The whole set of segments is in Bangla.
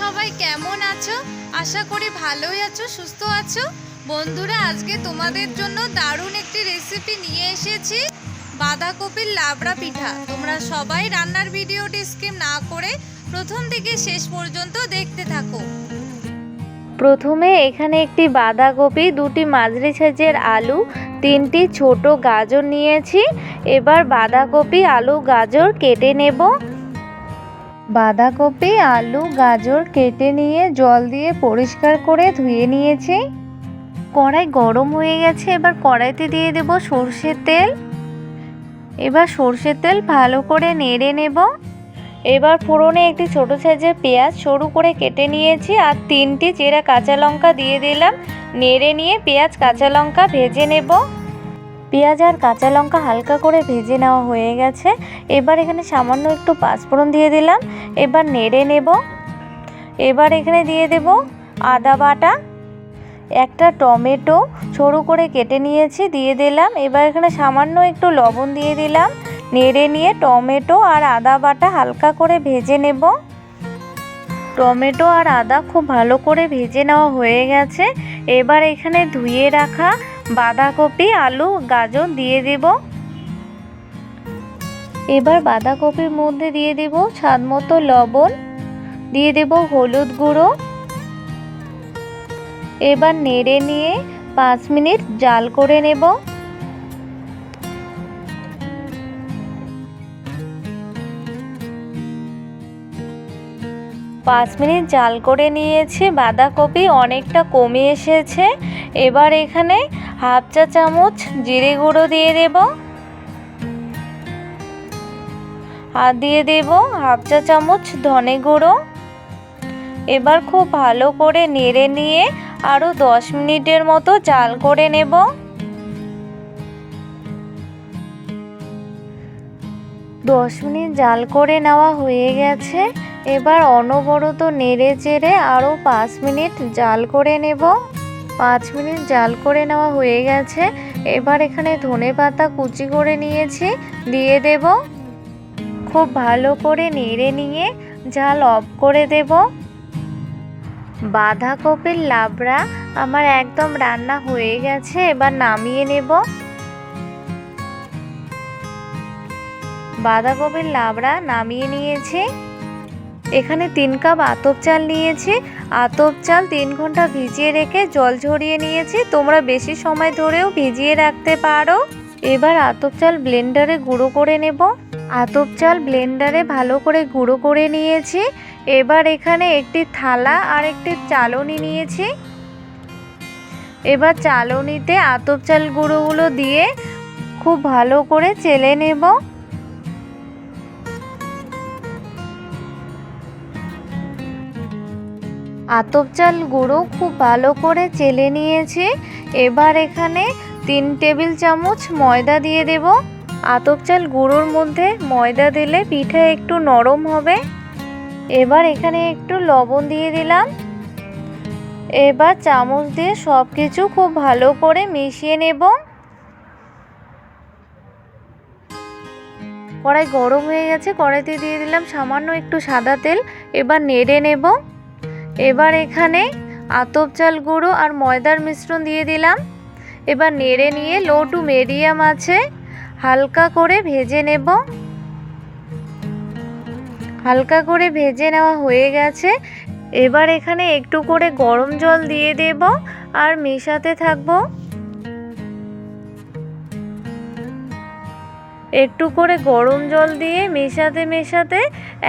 সবাই কেমন আছো? আশা করি ভালোই আছো, সুস্থ আছো। বন্ধুরা, আজকে তোমাদের জন্য দারুণ একটি রেসিপি নিয়ে এসেছি, বাঁধাকপির লাবড়া পিঠা। তোমরা সবাই রান্নার ভিডিওটি স্কিপ না করে প্রথম থেকে শেষ পর্যন্ত দেখতে থাকো। প্রথমে এখানে একটি বাঁধাকপি, দুটি মাঝরি সাইজের আলু, তিনটি ছোট গাজর নিয়েছি। এবার বাঁধাকপি, আলু, গাজর কেটে নেব। বাঁধাকপি, আলু, গাজর কেটে নিয়ে জল দিয়ে পরিষ্কার করে ধুয়ে নিয়েছি। কড়াই গরম হয়ে গেছে, এবার কড়াইতে দিয়ে দেব সর্ষের তেল। এবার সর্ষের তেল ভালো করে নেড়ে নেব। এবার ফোড়নে একটি ছোট সাইজের পেঁয়াজ সরু করে কেটে নিয়েছি আর তিনটি চেরা কাঁচা লঙ্কা দিয়ে দিলাম। নেড়ে নিয়ে পেঁয়াজ, কাঁচা লঙ্কা ভেজে নেব। পেঁয়াজ আর কাঁচা লঙ্কা হালকা করে ভেজে নেওয়া হয়ে গেছে। এবার এখানে সামান্য একটু পাঁচফোড়ন দিয়ে দিলাম। এবার নেড়ে নেব। এবার এখানে দিয়ে দেব আদা বাটা। একটা টমেটো সরু করে কেটে নিয়েছি, দিয়ে দিলাম। এবার এখানে সামান্য একটু লবণ দিয়ে দিলাম। নেড়ে নিয়ে টমেটো আর আদা বাটা হালকা করে ভেজে নেব। টমেটো আর আদা খুব ভালো করে ভেজে নেওয়া হয়ে গেছে। এবার এখানে ধুয়ে রাখা বাঁধাকপি, আলু, গাজর দিয়ে দেব। এবার বাঁধাকপির মধ্যে দিয়ে দেব স্বাদ মতো লবণ। দিয়ে দেব হলুদ গুঁড়ো। এবার নেড়ে নিয়ে পাঁচ মিনিট জাল করে নেব। পাঁচ মিনিট জাল করে নিয়েছি। বাঁধাকপি অনেকটা কমে এসেছে। এবার এখানে হাফ চা চামচ জিরে গুঁড়ো দিয়ে দেব। আর দিয়ে দেব হাফ চা চামচ ধনে গুঁড়ো। এবার খুব ভালো করে নেড়ে নিয়ে আরও দশ মিনিটের মতো জাল করে নেব। দশ মিনিট জাল করে নেওয়া হয়ে গেছে। এবার অনবরত নেড়ে চেড়ে আরও পাঁচ মিনিট জাল করে নেব। পাঁচ মিনিট জাল করে নেওয়া হয়ে গেছে। এবার এখানে ধনে পাতা কুচি করে নিয়েছি, দিয়ে দেব। খুব ভালো করে নেড়ে নিয়ে জাল অফ করে দেব। বাঁধাকপির লাবড়া আমার একদম রান্না হয়ে গেছে, এবার নামিয়ে নেব। বাঁধাকপির লাবড়া নামিয়ে নিয়েছি। এখানে তিন কাপ আতপ চাল নিয়েছি। আতপ চাল তিন ঘণ্টা ভিজিয়ে রেখে জল ঝরিয়ে নিয়েছি। তোমরা বেশি সময় ধরেও ভিজিয়ে রাখতে পারো। এবার আতপ চাল ব্লেন্ডারে গুঁড়ো করে নেব। আতপ চাল ব্লেন্ডারে ভালো করে গুঁড়ো করে নিয়েছি। এবার এখানে একটি থালা আর একটি চালনি নিয়েছি। এবার চালনিতে আতপ চাল গুঁড়োগুলো দিয়ে খুব ভালো করে চেলে নেব। আতপ চাল গুঁড়ো খুব ভালো করে চেলে নিয়েছি। এবার এখানে তিন টেবিল চামচ ময়দা দিয়ে দেব। আতপ চাল গুঁড়োর মধ্যে ময়দা দিলে পিঠা একটু নরম হবে। এবার এখানে একটু লবণ দিয়ে দিলাম। এবার চামচ দিয়ে সব কিছু খুব ভালো করে মিশিয়ে নেব। কড়াই গরম হয়ে গেছে, কড়াইতে দিয়ে দিলাম সামান্য একটু সাদা তেল। এবার নেড়ে নেব। এবার এখানে আতপ চাল গুঁড়ো আর ময়দার মিশ্রণ দিয়ে দিলাম। এবার নেড়ে নিয়ে লো টু মিডিয়াম আছে, হালকা করে ভেজে নেব। হালকা করে ভেজে নেওয়া হয়ে গেছে। এবার এখানে একটু করে গরম জল দিয়ে দেব আর মেশাতে থাকব। একটু করে গরম জল দিয়ে মেশাতে মেশাতে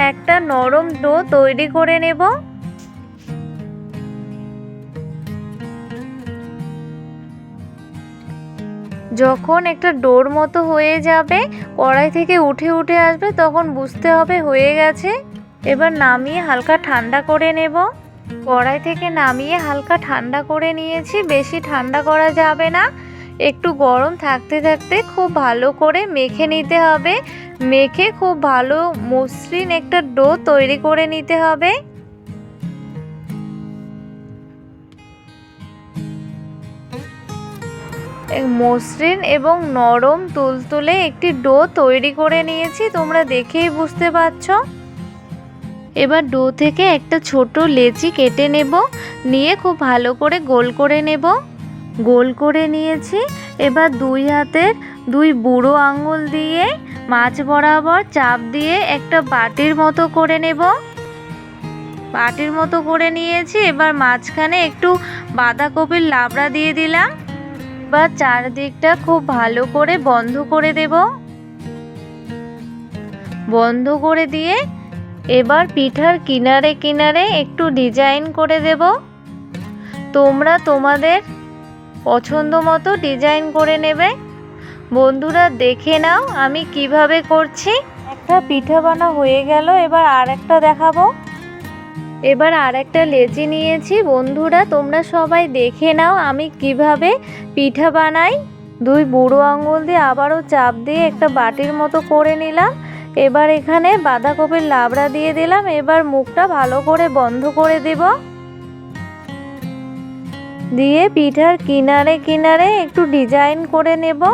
একটা নরম ডো তৈরি করে নেব। যখন একটা ডোর মতো হয়ে যাবে, কড়াই থেকে উঠে উঠে আসবে, তখন বুঝতে হবে হয়ে গেছে। এবার নামিয়ে হালকা ঠান্ডা করে নেব। কড়াই থেকে নামিয়ে হালকা ঠান্ডা করে নিয়েছি, বেশি ঠান্ডা করা যাবে না। একটু গরম থাকতে থাকতে খুব ভালো করে মেখে নিতে হবে। মেখে খুব ভালো মসৃণ একটা ডো তৈরি করে নিতে হবে। মসৃণ এবং নরম তুলতুলে একটি ডো তৈরি করে নিয়েছি, তোমরা দেখেই বুঝতে পারছ। এবার ডো থেকে একটা ছোট লেচি কেটে নেব, নিয়ে খুব ভালো করে গোল করে নেব। গোল করে নিয়েছি, এবার দুই হাতের দুই বুড়ো আঙুল দিয়ে মাছ বরাবর চাপ দিয়ে একটা বাটির মতো করে নেব। বাটির মতো করে নিয়েছি, এবার মাঝখানে একটু বাঁধাকপির লাবড়া দিয়ে দিলাম। এবার চারদিকটা খুব ভালো করে বন্ধ করে দেব। বন্ধ করে দিয়ে এবার পিঠার কিনারে কিনারে একটু ডিজাইন করে দেব। তোমরা তোমাদের পছন্দ মতো ডিজাইন করে নেবে। বন্ধুরা, দেখে নাও আমি কীভাবে করছি। একটা পিঠা বানা হয়ে গেল, এবার আর একটা দেখাবো। এবার আর একটা লেচি নিয়েছি। বন্ধুরা, তোমরা সবাই দেখে নাও আমি কীভাবে পিঠা বানাই। দুই বুড়ো আঙুল দিয়ে আবারও চাপ দিয়ে একটা বাটির মতো করে নিলাম। এবার এখানে বাঁধাকপির লাবড়া দিয়ে দিলাম। এবার মুখটা ভালো করে বন্ধ করে দেব। দিয়ে পিঠার কিনারে কিনারে একটু ডিজাইন করে নেব।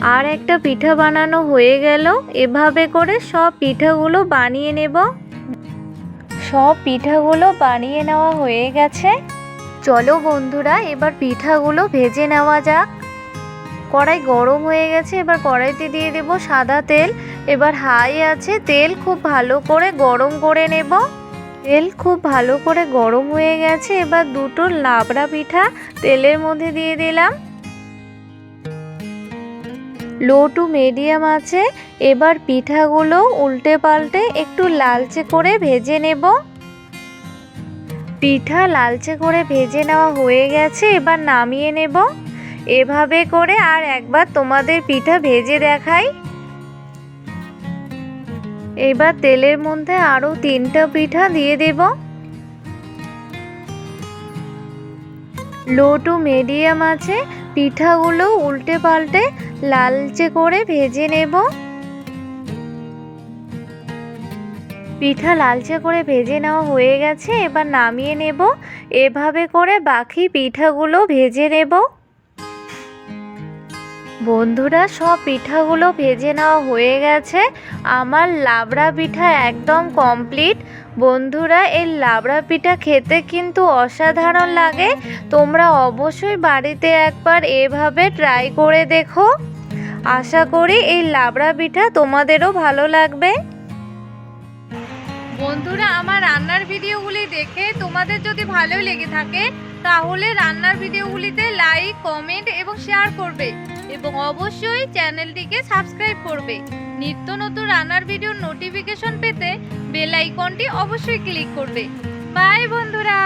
আর একটা পিঠা বানানো হয়ে গেল। এভাবে করে সব পিঠাগুলো বানিয়ে নেব। সব পিঠাগুলো বানিয়ে নেওয়া হয়ে গেছে। চলো বন্ধুরা, এবার পিঠাগুলো ভেজে নেওয়া যাক। কড়াই গরম হয়ে গেছে, এবার কড়াইতে দিয়ে দেব সাদা তেল। এবার হাই আছে, তেল খুব ভালো করে গরম করে নেব। তেল খুব ভালো করে গরম হয়ে গেছে, এবার দুটো লাবড়া পিঠা তেলের মধ্যে দিয়ে দিলাম। লো টু মিডিয়াম আছে, এবার পিঠাগুলো উল্টে পাল্টে একটু লালচে করে ভেজে নেব। পিঠা লালচে করে ভেজে নেওয়া হয়ে গেছে, এবার নামিয়ে নেব। এভাবে করে আর একবার তোমাদের পিঠা ভেজে দেখাই। এবার তেলের মধ্যে আরও তিনটা পিঠা দিয়ে দেব। লো টু মিডিয়াম আছে পিঠাগুলো উল্টে পাল্টে লালচে করে ভেজে নেব। পিঠা লালচে করে ভেজে নেওয়া হয়ে গেছে, এবার নামিয়ে নেব। এভাবে করে বাকি পিঠাগুলো ভেজে নেব। বন্ধুরা, সব পিঠাগুলো ভেজে নেওয়া হয়ে গেছে। আমার লাবড়া পিঠা একদম কমপ্লিট। বন্ধুরা, এই লাবড়া পিঠা খেতে কিন্তু অসাধারণ লাগে। তোমরা অবশ্যই বাড়িতে একবার এভাবে ট্রাই করে দেখো। আশা করি এই লাবড়া পিঠা তোমাদেরও ভালো লাগবে। বন্ধুরা, আমার রান্নার ভিডিওগুলি দেখে তোমাদের যদি ভালো লেগে থাকে, তাহলে রান্নার ভিডিওগুলিতে লাইক কমেন্ট এবং শেয়ার করবে। এবং অবশ্যই চ্যানেলটিকে সাবস্ক্রাইব করবে। নিত্য নতুন রান্নার ভিডিওর নোটিফিকেশন পেতে বেল আইকনটি অবশ্যই ক্লিক করবে। বাই বন্ধুরা!